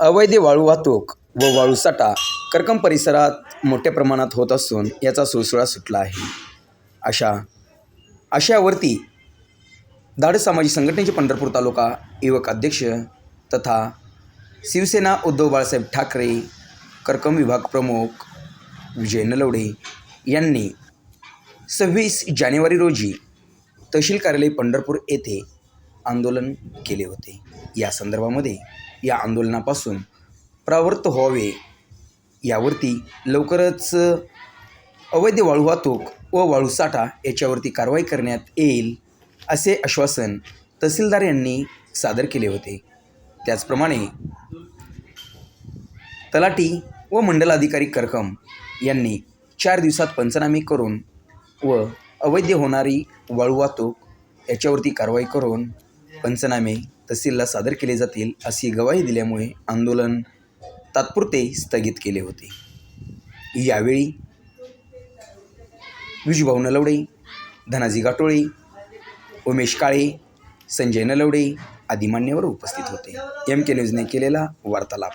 अवैध वाळू वाहतूक व वाळूसाठा करकम परिसरात मोठ्या प्रमाणात होत असून याचा सुळसुळा सुटला आहे. अशा अशावरती दाड सामाजिक संघटनेचे पंढरपूर तालुका युवक अध्यक्ष तथा शिवसेना उद्धव बाळासाहेब ठाकरे करकम विभाग प्रमुख विजय नलवडे यांनी सव्वीस जानेवारी रोजी तहसील कार्यालय पंढरपूर येथे आंदोलन केले होते. या संदर्भामध्ये या आंदोलनापासून प्रवृत्त व्हावे. यावरती लवकरच अवैध वाळू वाहतूक व वाळूसाठा याच्यावरती कारवाई करण्यात येईल असे आश्वासन तहसीलदार यांनी सादर केले होते. त्याचप्रमाणे तलाठी व मंडलाधिकारी करकम यांनी चार दिवसात पंचनामे करून व अवैध होणारी वाळू वाहतूक याच्यावरती कारवाई करून पंचनामे तहसीलला सादर केले जातील अशी गवाही दिल्यामुळे आंदोलन तात्पुरते स्थगित केले होते. यावेळी विजूभाऊ नलवडे धनाजी गाटोळे उमेश काळे संजय नलवडे आदी मान्यवर उपस्थित होते. एम के न्यूजने केलेला वार्तालाप.